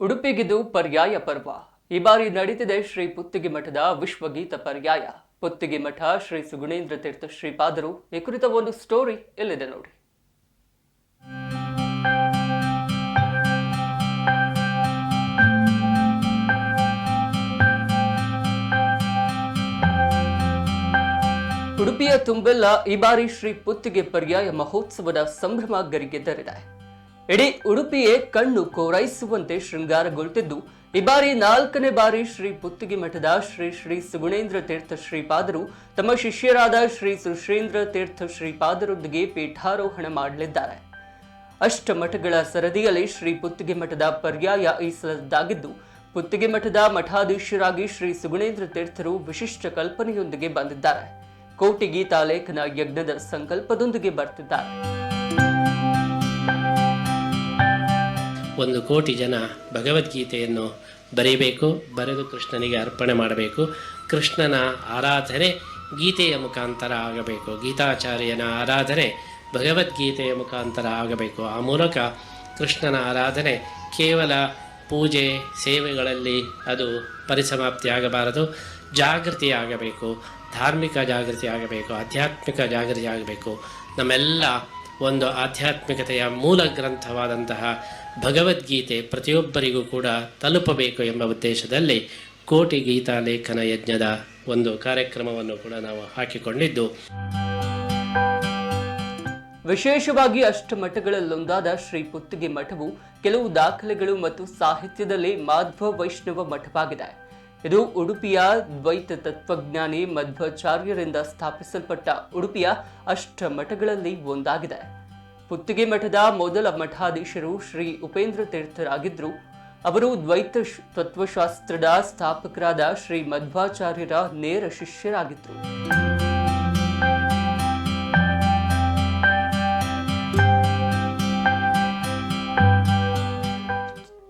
ಉಡುಪಿಗಿದು ಪರ್ಯಾಯ ಪರ್ವ. ಈ ಬಾರಿ ನಡೀತಿದೆ ಶ್ರೀ ಪುತ್ತಿಗೆ ಮಠದ ವಿಶ್ವಗೀತ ಪರ್ಯಾಯ. ಪುತ್ತಿಗೆ ಮಠ ಶ್ರೀ ಸುಗುಣೇಂದ್ರ ತೀರ್ಥ ಶ್ರೀಪಾದರು ಈ ಕುರಿತ ಒಂದು ಸ್ಟೋರಿ ಎಲ್ಲಿದೆ ನೋಡಿ. ಉಡುಪಿಯ ತುಂಬೆಲ್ಲ ಈ ಬಾರಿ ಶ್ರೀ ಪುತ್ತಿಗೆ ಪರ್ಯಾಯ ಮಹೋತ್ಸವದ ಸಂಭ್ರಮ ಗರಿಗೆದರಿದೆ ಇಡೀ ಉಡುಪಿಯೇ ಕಣ್ಣು ಕೋರೈಸುವಂತೆ ಶೃಂಗಾರಗೊಳ್ತಿದ್ದು. ಈ ಬಾರಿ ನಾಲ್ಕನೇ ಬಾರಿ ಶ್ರೀ ಪುತ್ತಿಗೆ ಮಠದ ಶ್ರೀ ಶ್ರೀ ಸುಗುಣೇಂದ್ರ ತೀರ್ಥ ಶ್ರೀಪಾದರು ತಮ್ಮ ಶಿಷ್ಯರಾದ ಶ್ರೀ ಸುಶ್ರೀಂದ್ರ ತೀರ್ಥ ಶ್ರೀಪಾದರೊಂದಿಗೆ ಪೀಠಾರೋಹಣ ಮಾಡಲಿದ್ದಾರೆ. ಅಷ್ಟಮಠಗಳ ಸರದಿಯಲ್ಲಿ ಶ್ರೀ ಪುತ್ತಿಗೆ ಮಠದ ಪರ್ಯಾಯ ಈ ಸಲದ್ದಾಗಿದ್ದು ಪುತ್ತಿಗೆ ಮಠದ ಮಠಾಧೀಶರಾಗಿ ಶ್ರೀ ಸುಗುಣೇಂದ್ರ ತೀರ್ಥರು ವಿಶಿಷ್ಟ ಕಲ್ಪನೆಯೊಂದಿಗೆ ಬಂದಿದ್ದಾರೆ. ಕೋಟಿ ಗೀತಾ ಲೇಖನ ಯಜ್ಞದ ಸಂಕಲ್ಪದೊಂದಿಗೆ ಬರ್ತಿದ್ದಾರೆ. ಒಂದು ಕೋಟಿ ಜನ ಭಗವದ್ಗೀತೆಯನ್ನು ಬರೀಬೇಕು, ಬರೆದು ಕೃಷ್ಣನಿಗೆ ಅರ್ಪಣೆ ಮಾಡಬೇಕು, ಕೃಷ್ಣನ ಆರಾಧನೆ ಗೀತೆಯ ಮುಖಾಂತರ ಆಗಬೇಕು, ಗೀತಾಚಾರ್ಯನ ಆರಾಧನೆ ಭಗವದ್ಗೀತೆಯ ಮುಖಾಂತರ ಆಗಬೇಕು. ಆ ಮೂಲಕ ಕೃಷ್ಣನ ಆರಾಧನೆ ಕೇವಲ ಪೂಜೆ, ಸೇವೆಗಳಲ್ಲಿ ಅದು ಪರಿಸಮಾಪ್ತಿ ಆಗಬಾರದು ಜಾಗೃತಿ ಆಗಬೇಕು ಧಾರ್ಮಿಕ ಜಾಗೃತಿ ಆಗಬೇಕು ಆಧ್ಯಾತ್ಮಿಕ ಜಾಗೃತಿ ಆಗಬೇಕು ನಮ್ಮೆಲ್ಲ ಒಂದು ಆಧ್ಯಾತ್ಮಿಕತೆಯ ಮೂಲ ಗ್ರಂಥವಾದಂತಹ ಭಗವದ್ಗೀತೆ ಪ್ರತಿಯೊಬ್ಬರಿಗೂ ಕೂಡ ತಲುಪಬೇಕು ಎಂಬ ಉದ್ದೇಶದಲ್ಲಿ ಕೋಟಿ ಗೀತಾ ಲೇಖನ ಯಜ್ಞದ ಒಂದು ಕಾರ್ಯಕ್ರಮವನ್ನು ಕೂಡ ನಾವು ಹಾಕಿಕೊಂಡಿದ್ದು. ವಿಶೇಷವಾಗಿ ಅಷ್ಟಮಠಗಳಲ್ಲೊಂದಾದ ಶ್ರೀ ಪುತ್ತಿಗೆ ಮಠವು ಕೆಲವು ದಾಖಲೆಗಳು ಮತ್ತು ಸಾಹಿತ್ಯದಲ್ಲಿ ಮಾಧ್ವ ವೈಷ್ಣವ ಮಠವಾಗಿದೆ. ಇದು ಉಡುಪಿಯ ದ್ವೈತ ತತ್ವಜ್ಞಾನಿ ಮಧ್ವಾಚಾರ್ಯರಿಂದ ಸ್ಥಾಪಿಸಲ್ಪಟ್ಟ ಉಡುಪಿಯ ಅಷ್ಟ ಮಠಗಳಲ್ಲಿ ಒಂದಾಗಿದೆ. ಪುತ್ತಿಗೆ ಮಠದ ಮೊದಲ ಮಠಾಧೀಶರು ಶ್ರೀ ಉಪೇಂದ್ರ ತೀರ್ಥರಾಗಿದ್ದರು. ಅವರು ದ್ವೈತ ತತ್ವಶಾಸ್ತ್ರದ ಸ್ಥಾಪಕರಾದ ಶ್ರೀ ಮಧ್ವಾಚಾರ್ಯರ ನೇರ ಶಿಷ್ಯರಾಗಿದ್ರು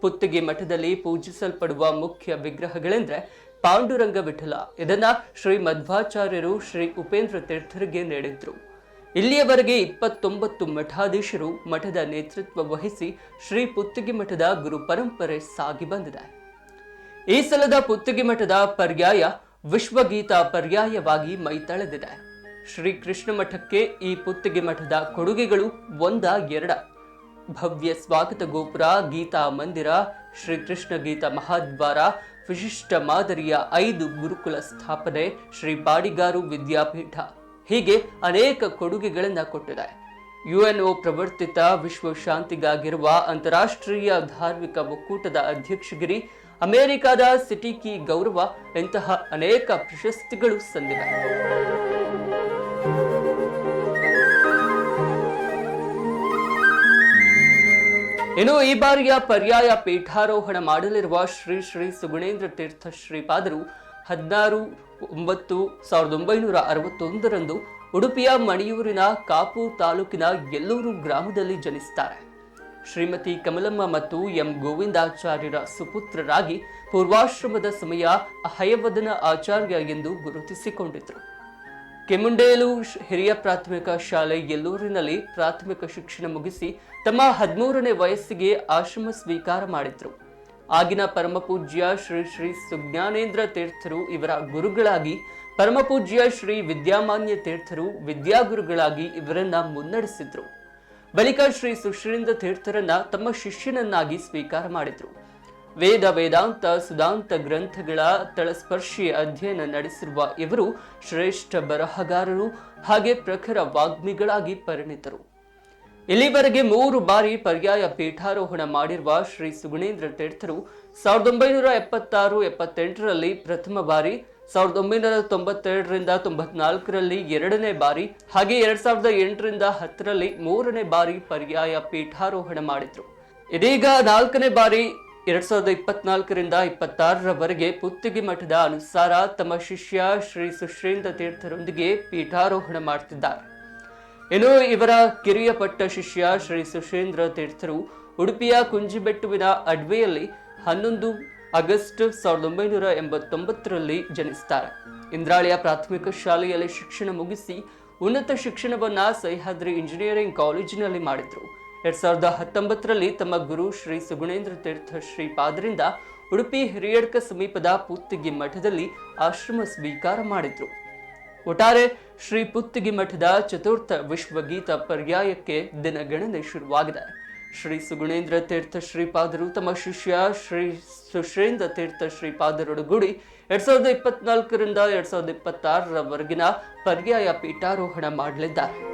ಪುತ್ತಿಗೆ ಮಠದಲ್ಲಿ ಪೂಜಿಸಲ್ಪಡುವ ಮುಖ್ಯ ವಿಗ್ರಹಗಳೆಂದ್ರೆ ಪಾಂಡುರಂಗ ವಿಠಲ. ಇದನ್ನ ಶ್ರೀ ಮಧ್ವಾಚಾರ್ಯರು ಶ್ರೀ ಉಪೇಂದ್ರ ತೀರ್ಥರಿಗೆ ನೀಡಿದ್ರು. ಇಲ್ಲಿಯವರೆಗೆ ಇಪ್ಪತ್ತೊಂಬತ್ತು ಮಠಾಧೀಶರು ಮಠದ ನೇತೃತ್ವ ವಹಿಸಿ ಶ್ರೀ ಪುತ್ತಿಗೆ ಮಠದ ಗುರು ಪರಂಪರೆ ಸಾಗಿ ಬಂದಿದೆ. ಈ ಸಲದ ಪುತ್ತಿಗೆ ಮಠದ ಪರ್ಯಾಯ ವಿಶ್ವಗೀತಾ ಪರ್ಯಾಯವಾಗಿ ಮೈತಳೆದಿದೆ. ಶ್ರೀ ಕೃಷ್ಣ ಮಠಕ್ಕೆ ಈ ಪುತ್ತಿಗೆ ಮಠದ ಕೊಡುಗೆಗಳು ಒಂದ, ಎರಡ. ಭವ್ಯ ಸ್ವಾಗತ ಗೋಪುರ, ಗೀತಾ ಮಂದಿರ ಶ್ರೀ ಕೃಷ್ಣ ಗೀತಾ ಮಹಾದ್ವಾರ, ವಿಶಿಷ್ಟ ಮಾದರಿಯ ಐದು ಗುರುಕುಲ ಸ್ಥಾಪನೆ ಶ್ರೀ ಬಾಡಿಗಾರು ವಿದ್ಯಾಪೀಠ. ಹೀಗೆ ಅನೇಕ ಕೊಡುಗೆಗಳನ್ನ ಕೊಟ್ಟಿದೆ. ಯುಎನ್ಒ ಪ್ರವರ್ತಿತ ವಿಶ್ವ ಶಾಂತಿಗಾಗಿರುವ ಅಂತಾರಾಷ್ಟ್ರೀಯ ಧಾರ್ಮಿಕ ಒಕ್ಕೂಟದ ಅಧ್ಯಕ್ಷಗಿರಿ, ಅಮೆರಿಕದ ಸಿಟಿ ಕಿ ಗೌರವ, ಇಂತಹ ಅನೇಕ ಪ್ರಶಸ್ತಿಗಳು ಸಂದಿವೆ. ಇನ್ನು ಈ ಬಾರಿಯ ಪರ್ಯಾಯ ಪೀಠಾರೋಹಣ ಮಾಡಲಿರುವ ಶ್ರೀ ಶ್ರೀ ಸುಗುಣೇಂದ್ರ ತೀರ್ಥ ಶ್ರೀಪಾದರು ಹದಿನಾರು ಒಂಬತ್ತು ಸಾವಿರದ ಒಂಬೈನೂರ ಅರವತ್ತೊಂದರಂದು ಉಡುಪಿಯ ಮಣಿಯೂರಿನ ಕಾಪು ತಾಲೂಕಿನ ಯಲ್ಲೂರು ಗ್ರಾಮದಲ್ಲಿ ಜನಿಸುತ್ತಾರೆ ಶ್ರೀಮತಿ ಕಮಲಮ್ಮ ಮತ್ತು ಎಂ ಗೋವಿಂದಾಚಾರ್ಯರ ಸುಪುತ್ರರಾಗಿ ಪೂರ್ವಾಶ್ರಮದ ಸಮಯ ಹಯವದನ ಆಚಾರ್ಯ ಎಂದು ಗುರುತಿಸಿಕೊಂಡಿದ್ರು. ಕೆಮುಂಡೇಲು ಹಿರಿಯ ಪ್ರಾಥಮಿಕ ಶಾಲೆ ಎಲ್ಲೂರಿನಲ್ಲಿ ಪ್ರಾಥಮಿಕ ಶಿಕ್ಷಣ ಮುಗಿಸಿ ತಮ್ಮ ಹದಿಮೂರನೇ ವಯಸ್ಸಿಗೆ ಆಶ್ರಮ ಸ್ವೀಕಾರ ಮಾಡಿದ್ರು. ಆಗಿನ ಪರಮಪೂಜ್ಯ ಶ್ರೀ ಶ್ರೀ ಸುಜ್ಞಾನೇಂದ್ರ ತೀರ್ಥರು ಇವರ ಗುರುಗಳಾಗಿ, ಪರಮಪೂಜ್ಯ ಶ್ರೀ ವಿದ್ಯಾಮಾನ್ಯ ತೀರ್ಥರು ವಿದ್ಯಾಗುರುಗಳಾಗಿ ಇವರನ್ನ ಮುನ್ನಡೆಸಿದ್ರು. ಬಳಿಕ ಶ್ರೀ ಸುಶ್ರೀಂದ್ರ ತೀರ್ಥರನ್ನ ತಮ್ಮ ಶಿಷ್ಯನನ್ನಾಗಿ ಸ್ವೀಕಾರ ಮಾಡಿದ್ರು. ವೇದ ವೇದಾಂತ ಸುದಾಂತ ಗ್ರಂಥಗಳ ತಳಸ್ಪರ್ಶಿ ಅಧ್ಯಯನ ನಡೆಸಿರುವ ಇವರು ಶ್ರೇಷ್ಠ ಬರಹಗಾರರು ಹಾಗೆ ಪ್ರಖರ ವಾಗ್ಮಿಗಳಾಗಿ ಪರಿಣಿತರು. ಇಲ್ಲಿವರೆಗೆ ಮೂರು ಬಾರಿ ಪರ್ಯಾಯ ಪೀಠಾರೋಹಣ ಮಾಡಿರುವ ಶ್ರೀ ಸುಗುಣೇಂದ್ರ ತೀರ್ಥರು ಸಾವಿರದ ಒಂಬೈನೂರ ಎಪ್ಪತ್ತಾರು, ಎಪ್ಪತ್ತೆಂಟರಲ್ಲಿ ಪ್ರಥಮ ಬಾರಿ, ಸಾವಿರದ ಒಂಬೈನೂರ ತೊಂಬತ್ತೆರಡರಿಂದ ತೊಂಬತ್ನಾಲ್ಕರಲ್ಲಿ ಎರಡನೇ ಬಾರಿ, ಹಾಗೆ ಎರಡ್ ಸಾವಿರದ ಎಂಟರಿಂದ ಹತ್ತರಲ್ಲಿ ಮೂರನೇ ಬಾರಿ ಪರ್ಯಾಯ ಪೀಠಾರೋಹಣ ಮಾಡಿದ್ರು. ಇದೀಗ ನಾಲ್ಕನೇ ಬಾರಿ ಎರಡ್ ಸಾವಿರದ ಇಪ್ಪತ್ನಾಲ್ಕರಿಂದ ಇಪ್ಪತ್ತಾರರವರೆಗೆ ಪುತ್ತಿಗೆ ಮಠದ ಅನುಸಾರ ತಮ್ಮ ಶಿಷ್ಯ ಶ್ರೀ ಸುಶ್ರೀಂದ್ರ ತೀರ್ಥರೊಂದಿಗೆ ಪೀಠಾರೋಹಣ ಮಾಡ್ತಿದ್ದಾರೆ. ಇನ್ನು ಇವರ ಕಿರಿಯ ಪಟ್ಟ ಶಿಷ್ಯ ಶ್ರೀ ಸುಶೇಂದ್ರ ತೀರ್ಥರು ಉಡುಪಿಯ ಕುಂಜಿಬೆಟ್ಟುವಿನ ಅಡ್ವೆಯಲ್ಲಿ ಹನ್ನೊಂದು ಆಗಸ್ಟ್ ಸಾವಿರದ ಒಂಬೈನೂರ ಎಂಬತ್ತೊಂಬತ್ತರಲ್ಲಿ ಜನಿಸ್ತಾರೆ. ಇಂದ್ರಾಳಿಯ ಪ್ರಾಥಮಿಕ ಶಾಲೆಯಲ್ಲಿ ಶಿಕ್ಷಣ ಮುಗಿಸಿ ಉನ್ನತ ಶಿಕ್ಷಣವನ್ನು ಸಹ್ಯಾದ್ರಿ ಇಂಜಿನಿಯರಿಂಗ್ ಕಾಲೇಜಿನಲ್ಲಿ ಮಾಡಿದ್ರು. ಎರಡ್ ಸಾವಿರದ ಹತ್ತೊಂಬತ್ತರಲ್ಲಿ ತಮ್ಮ ಗುರು ಶ್ರೀ ಸುಗುಣೇಂದ್ರ ತೀರ್ಥ ಶ್ರೀಪಾದರಿಂದ ಉಡುಪಿ ಹಿರಿಯಡ್ಕ ಸಮೀಪದ ಪುತ್ತಿಗೆ ಮಠದಲ್ಲಿ ಆಶ್ರಮ ಸ್ವೀಕಾರ ಮಾಡಿದ್ರು. ಒಟ್ಟಾರೆ ಶ್ರೀ ಪುತ್ತಿಗೆ ಮಠದ ಚತುರ್ಥ ವಿಶ್ವಗೀತ ಪರ್ಯಾಯಕ್ಕೆ ದಿನಗಣನೆ ಶುರುವಾಗಿದೆ. ಶ್ರೀ ಸುಗುಣೇಂದ್ರ ತೀರ್ಥ ಶ್ರೀಪಾದರು ತಮ್ಮ ಶಿಷ್ಯ ಶ್ರೀ ಸುಶ್ರೇಂದ್ರ ತೀರ್ಥ ಶ್ರೀಪಾದರೊಡಗೂಡಿ ಎರಡ್ ಸಾವಿರದ ಇಪ್ಪತ್ನಾಲ್ಕರಿಂದ ಎರಡ್ ಸಾವಿರದ ಇಪ್ಪತ್ತಾರರವರೆಗಿನ ಪರ್ಯಾಯ ಪೀಠಾರೋಹಣ ಮಾಡಲಿದ್ದಾರೆ.